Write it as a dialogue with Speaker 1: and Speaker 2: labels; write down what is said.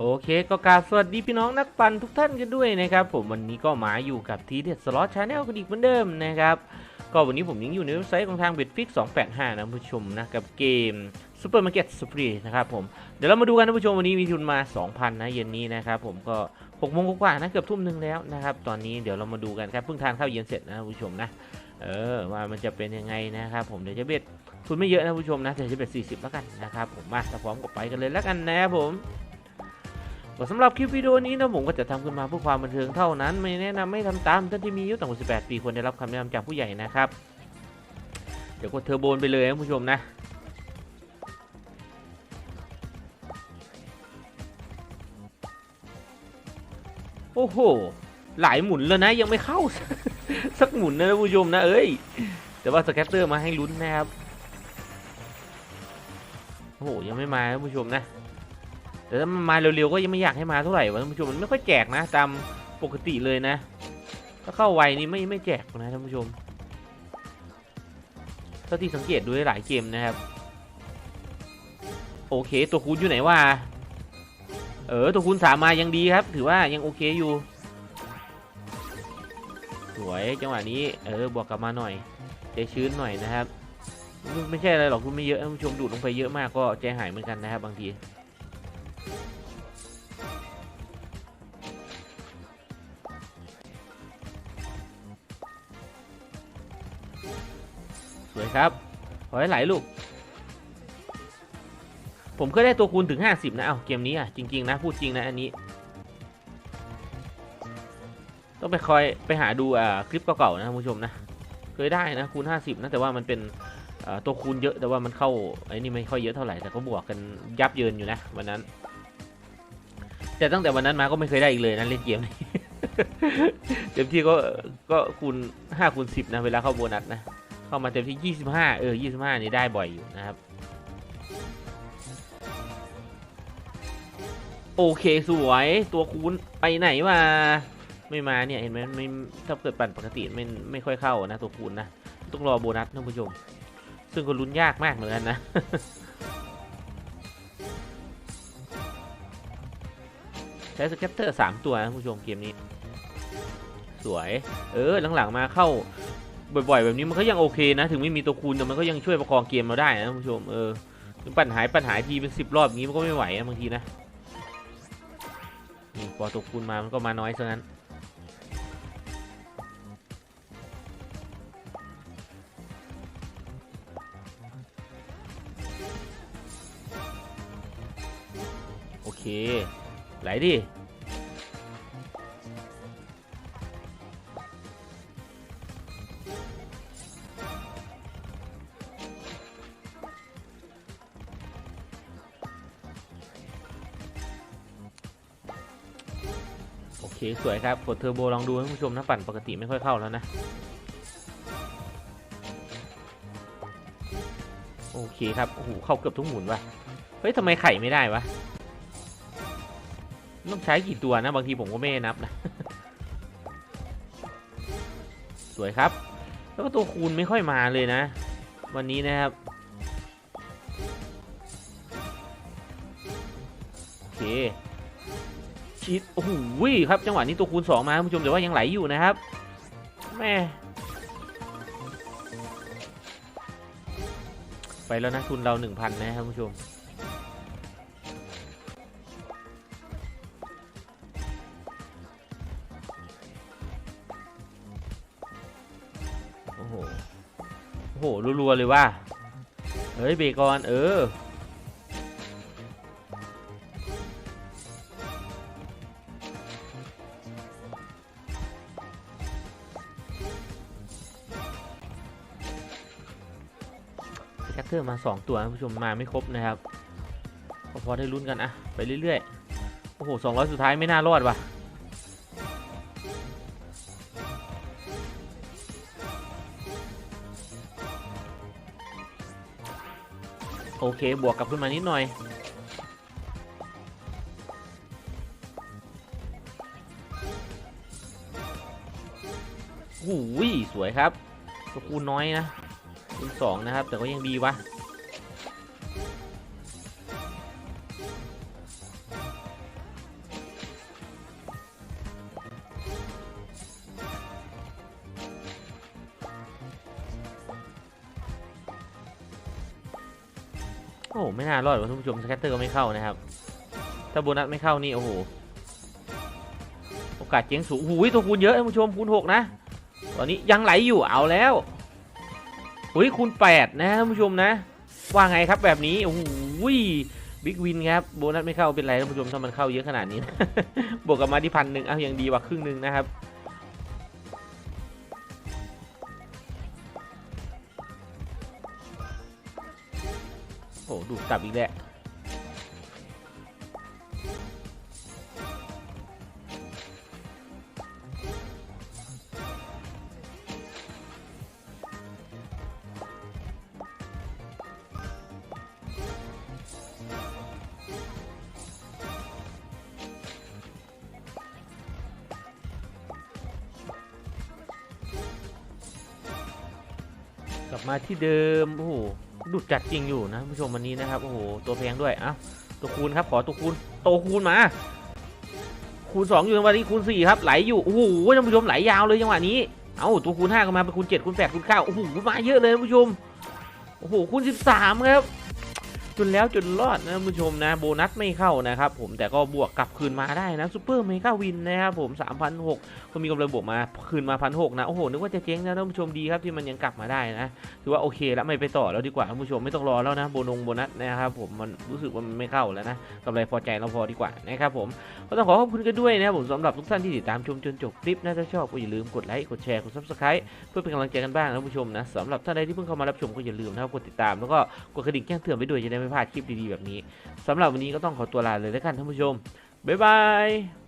Speaker 1: โอเคก็กราบสวัสดีพี่น้องนักปั่นทุกท่านกันด้วยนะครับ ผมวันนี้ก็มาอยู่กับทีเด็ดสล็อตชาแนลกันอีกเหมือนเดิมนะครับก็วันนี้ผมยังอยู่ในเว็บไซต์ของทาง Betfix 285 นะผู้ชมนะกับเกม Supermarket Spree นะครับผมเดี๋ยวเรามาดูกันนะผู้ชมวันนี้มีทุนมา 2,000 นะเย็นนี้นะครับผมก็6โมงกว่าๆนะเกือบทุ่มหนึ่งแล้วนะครับตอนนี้เดี๋ยวเรามาดูกันครับเพิ่งทานข้าวเย็นเสร็จนะผู้ชมนะเออว่ามันจะเป็นยังไงนะครับผมเดี๋ยวจะเบ็ดทุนไม่เยอะนะผู้ชมนะเดี๋ยวจะเบ็ด40แล้วกันนะครับผมมาถ้าพร้อมก็ไปกันเลยแล้วกันนะครับผม ก็สำหรับคลิปวิดีโอนี้นะผมก็จะทำขึ้นมาเพื่อความบันเทิงเท่านั้น ไม่แนะนำไม่ทำตามท่านที่มีอายุต่ำกว่า18 ปีควรได้รับคำแนะนำจากผู้ใหญ่นะครับ เดี๋ยวกดเทอร์โบนไปเลยนะผู้ชมนะโอ้โห หลายหมุนแล้วนะยังไม่เข้า สักหมุนนะนผู้ชมนะ เอ้ย แต่ว่าสแกตเตอร์มาให้ลุ้นนะครับ โอ้โห ยังไม่มานะผู้ชมนะ แต่ถ้ามันมาเร็วๆก็ยังไม่อยากให้มาเท่าไหร่วะท่านผู้ชมมันไม่ค่อยแจกนะ ตามปกติเลยนะ ถ้าเข้าไวนี่ไม่ไม่แจกนะท่านผู้ชมเท่าที่สังเกตดูหลายเกมนะครับ โอเคตัวคูณอยู่ไหนวะเออตัวคูณสามมายังดีครับ ถือว่ายังโอเคอยู่สวยจังหวะนี้เออบวกกลับมาหน่อยใจชื้นหน่อยนะครับ ไม่ไม่ใช่อะไรหรอกคุณไม่เยอะท่านผู้ชมดูดลงไปเยอะมากก็ใจหายเหมือนกันนะครับบางที วยครับ ขอให้ไหลลูก ผมเคยได้ตัวคูณถึง 50 นะ เอาเกมนี้อะ จริง ๆ นะ พูดจริงนะอันนี้ ต้องไปคอยไปหาดูอ่าคลิปเก่าๆนะคุณผู้ชมนะ เคยได้นะคูณ 50 นะ แต่ว่ามันเป็นตัวคูณเยอะแต่ว่ามันเข้าไอ้นี่ไม่ค่อยเยอะเท่าไหร่แต่ก็บวกกันยับเยินอยู่นะวันนั้น แต่ตั้งแต่วันนั้นมาก็ไม่เคยได้อีกเลยนะเล่นเกมนี้เต็มที่ก็ก็คูณ5คูณ10นะเวลาเข้าโบนัสนะ เข้ามาเต็มที่ 25 เออ 25 นี่ได้บ่อยอยู่นะครับ โอเคสวยตัวคูณไปไหนมาไม่มาเนี่ย เห็นไหมไม่ถ้าเกิดปั่นปกติไม่ไม่ค่อยเข้านะตัวคูณนะ ต้องรอโบนัสท่านผู้ชม ซึ่งก็ลุ้นยากมากเหมือนกันนะใช้สแกตเตอร์ 3 ตัวนะผู้ชมเกมนี้ สวย เออหลังๆมาเข้า บ่อยๆ แบบนี้มันก็ยังโอเคนะ ถึงไม่มีตัวคูณแต่มันก็ยังช่วยประคองเกมเราได้นะท่านผู้ชมเออถึงปัญหาปัญหาทีเป็นสิบรอบอย่างนี้มันก็ไม่ไหวนะบางทีนะนี่พอตัวคูณมามันก็มาน้อยซะงั้นโอเคไหลดิ เคสวยครับ กดเทอร์โบลองดูท่านผู้ชมนะปั่นปกติไม่ค่อยเข้าแล้วนะ โอเคครับ โอ้โห เข้าเกือบทุกหมุนว่ะ เฮ้ยทำไมไข่ไม่ได้วะ ต้องใช้กี่ตัวนะ บางทีผมก็ไม่นับนะ สวยครับ แล้วก็ตัวคูณไม่ค่อยมาเลยนะ วันนี้นะครับโอเค ชีดโอ้โหครับจังหวะนี้ตัวคูณ2มาท่านผู้ชมแต่ว่ายังไหลอยู่นะครับแม่ไปแล้วนะทุนเรา 1,000 นะท่านผู้ชม โอ้โห โอ้โห รัว ๆ เลยว่า เฮ้ย เบรกก่อน เออ คเตอร์มา 2 ตัวนะผู้ชมมาไม่ครบนะครับก็พอได้ลุ้นกันอะไปเรื่อยๆ โอ้โห200สุดท้ายไม่น่ารอดว่ะโอเค บวกกลับขึ้นมานิดหน่อยโอ้โหสวยครับตัวคูน้อยนะ คูณสองนะครับ แต่ก็ยังดีวะโอ้ไม่น่ารอดว่าทุกผู้ชมสแคตเตอร์ก็ไม่เข้านะครับ ถ้าโบนัสไม่เข้านี่โอ้โหโอกาสเจ๊งสูงหูยตัวคูณเยอะท่านผู้ชมคูณหกนะตอนนี้ยังไหลอยู่เอาแล้ว เฮ้ยคูณแปดนะท่านผู้ชมนะ ว่าไงครับแบบนี้ โอ้โหบิ๊กวินครับ โบนัสไม่เข้าเป็นไรท่านผู้ชมถ้ามันเข้าเยอะขนาดนี้ บวกกับมาที่พันหนึ่งเอายังดีกว่าครึ่งหนึ่งนะครับโอ้ดูดกลับอีกแล้ว ลับมาที่เดิมโอ้โหดุดจัดจริงอยู่นะผู้ชมวันนี้นะครับโอ้โหตัวแพงด้วยเอ้าตัวคูณครับขอตัวคูณโตคูณมา คูณ2อยู่ในวันนี้คูณ4ครับไหลอยู่โอ้โหท่านผู้ชมไหลยาวเลยจังหวะนี้เอ้าตัวคูณ5ก็มาเป็นคูณ7คูณ8คูณ9โอ้โหมาเยอะเลยท่านผู้ชมโอ้โหคูณ13ครับ จนแล้วจนรอดนะผู้ชมนะโบนัสไม่เข้านะครับผมแต่ก็บวกกลับคืนมาได้นะซูเปอร์เมกาวินนะครับผม3,600ก็มีกำไรบวกมาคืนมา1,600นะโอ้โหนึกว่าจะเจ๊งนะท่านผู้ชมดีครับที่มันยังกลับมาได้นะถือว่าโอเคแล้วไม่ไปต่อแล้วดีกว่าท่านผู้ชมไม่ต้องรอแล้วนะโบนงโบนัสนะครับผมมันรู้สึกว่ามันไม่เข้าแล้วนะกำไรพอใจเราพอดีกว่านะครับผมก็ต้องขอขอบคุณกันด้วยนะครับผมสำหรับทุกท่านที่ติดตามชมจนจบคลิปนะถ้าชอบก็อย่าลืมกดไลค์กดแชร์กด subscribe เพื่อเป็นกำลังใจกันบ้างนะท่านผู้ชมนะสำหรับท่านใดที่เพิ่งเข้ามารับชมก็อย่าลืมนะครับกดติดตามแล้วก็กดกระดิ่งแจ้งเตือนไปด้วยจะได้ไม่พลาดคลิปดีๆแบบนี้สำหรับวันนี้ก็ต้องขอตัวลาเลยแล้วกันท่านผู้ชมบ๊ายบาย